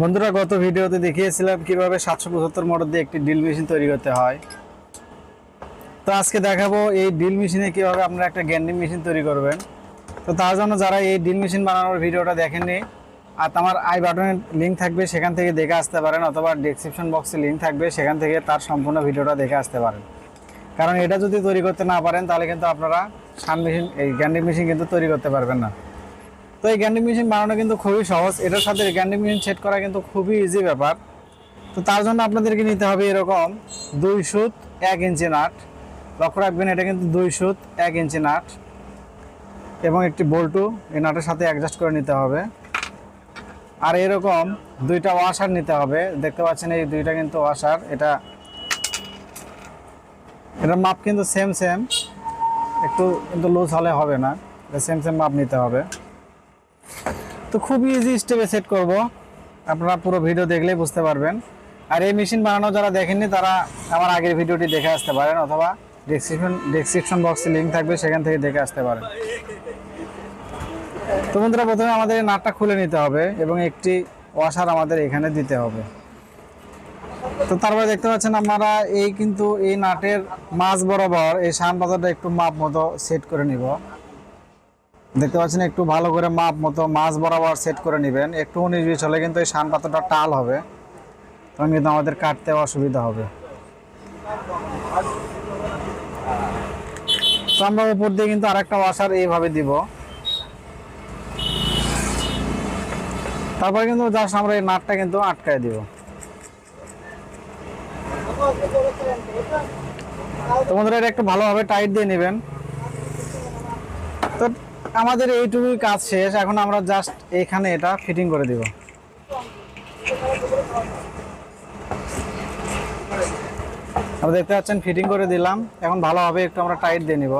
বন্ধুরা, গত ভিডিওতে দেখিয়েছিলাম কীভাবে সাতশো পঁচাত্তর মোটর দিয়ে একটি ড্রিল মেশিন তৈরি করতে হয়। তো আজকে দেখাবো এই ড্রিল মেশিনে কীভাবে আপনারা একটা গ্যান্ডিং মেশিন তৈরি করবেন। তো তার জন্য যারা এই ড্রিল মেশিন বানানোর ভিডিওটা দেখেননি, আর আমার আই বাটনের লিঙ্ক থাকবে, সেখান থেকে দেখে আসতে পারেন, অথবা ডিসক্রিপশন বক্সে লিঙ্ক থাকবে, সেখান থেকে তার সম্পূর্ণ ভিডিওটা দেখে আসতে পারেন। কারণ এটা যদি তৈরি করতে না পারেন, তাহলে কিন্তু আপনারা সান মেশিন এই গ্যান্ডিং মেশিন কিন্তু তৈরি করতে পারবেন না। তো এই গ্যান্ডিং মেশিন বানানো কিন্তু খুবই সহজ। এটার সাথে গ্যান্ডিং মেশিন সেট করা কিন্তু খুবই ইজি ব্যাপার। তো তার জন্য আপনাদেরকে নিতে হবে এরকম দুই সুত এক ইঞ্চি নাট। লক্ষ্য রাখবেন, এটা কিন্তু দুই সুত এক ইঞ্চি নাট এবং একটি বল্টু। এই নাটের সাথে অ্যাডজাস্ট করে নিতে হবে। আর এরকম দুইটা ওয়াশার নিতে হবে। দেখতে পাচ্ছেন এই দুইটা কিন্তু ওয়াশার এটা এটার মাপ কিন্তু সেম সেম একটু কিন্তু লুজ হলে হবে না। সেম সেম মাপ নিতে হবে। তো খুব ইজি স্টেপে সেট করব। আপনারা পুরো ভিডিও দেখলেই বুঝতে পারবেন। আর এই মেশিন বানানো যারা দেখেননি, তারা আমার আগের ভিডিওটি দেখে আসতে পারেন অথবা ডেসক্রিপশন ডেসক্রিপশন বক্সে লিঙ্ক থাকবে, সেখান থেকে দেখে আসতে পারেন। তো বন্ধুরা, প্রথমে আমাদের নাটটা খুলে নিতে হবে এবং একটি ওয়াশার আমাদের এখানে দিতে হবে। তো তারপরে দেখতে পাচ্ছেন আমরা এই কিন্তু এই নাটের মাছ বরাবর এই শান পাতাটা একটু মাপ মতো সেট করে নিব। দেখতে পাচ্ছেন একটু ভালো করে মাপ মতো, মাছ বরাবর সেট করে নেবেন। একটু উনিশ বিশ হলে কিন্তু এই শান পাতাটা টাল হবে। তখন কিন্তু আমাদের কাটতে অসুবিধা হবে। আমরা উপর দিয়ে কিন্তু আরেকটা ওয়াশার এইভাবে দিব। তারপরে কিন্তু জাস্ট আমরা এই নাটটা কিন্তু আটকায় দিব। তো বন্ধুরা, এটা একটু ভালোভাবে টাইট দিয়ে নেবেন। আমাদের এইটুকুই কাজ শেষ। এখন আমরা জাস্ট এইখানে এটা ফিটিং করে দিব। দেখতে পাচ্ছেন ফিটিং করে দিলাম। এখন ভালোভাবে একটু আমরা টাইট দিয়ে নিব।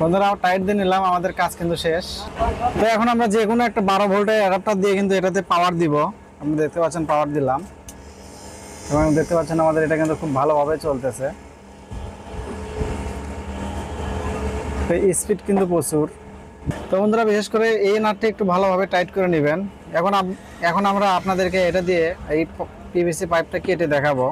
বন্ধুরা টাইট দিয়ে নিলাম, আমাদের কাজ কিন্তু শেষ। তো এখন আমরা যে কোনো একটা বারো ভোল্টের অ্যাডাপ্টার দিয়ে কিন্তু এটাতে পাওয়ার দিব। আপনি দেখতে পাচ্ছেন পাওয়ার দিলাম। এবং দেখতে পাচ্ছেন আমাদের এটা কিন্তু খুব ভালোভাবে চলতেছে। তো স্পিড কিন্তু প্রচুর। তো বন্ধুরা, বিশেষ করে এই নাটটি একটু ভালোভাবে টাইট করে নেবেন। এখন এখন আমরা আপনাদেরকে এটা দিয়ে এই পিভিসি পাইপটা কেটে দেখাবো।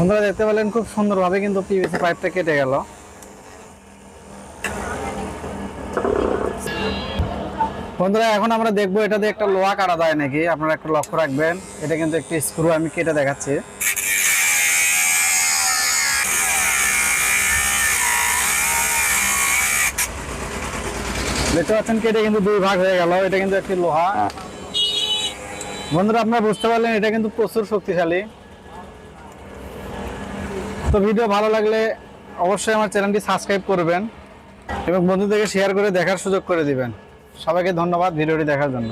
বন্ধুরা, দেখতে পেলেন খুব সুন্দরভাবে কিন্তু পিভিসি পাইপটা কেটে গেল। বন্ধুরা, এখন আমরা দেখব দিয়ে একটা লোহা কাটা যায় নাকি? আপনারা একটু লক্ষ্য রাখবেন, এটা কিন্তু একটি স্ক্রু আমি কেটে দেখাচ্ছি। দেখতে পাচ্ছেন কেটে কিন্তু দুই ভাগ হয়ে গেল, এটা কিন্তু একটি লোহা। বন্ধুরা, আপনারা বুঝতে পারলেন, এটা কিন্তু প্রচুর শক্তিশালী। তো ভিডিও ভালো লাগলে অবশ্যই আমার চ্যানেলটি সাবস্ক্রাইব করবেন এবং বন্ধুদেরকে শেয়ার করে দেখার সুযোগ করে দিবেন। সবাইকে ধন্যবাদ ভিডিওটি দেখার জন্য।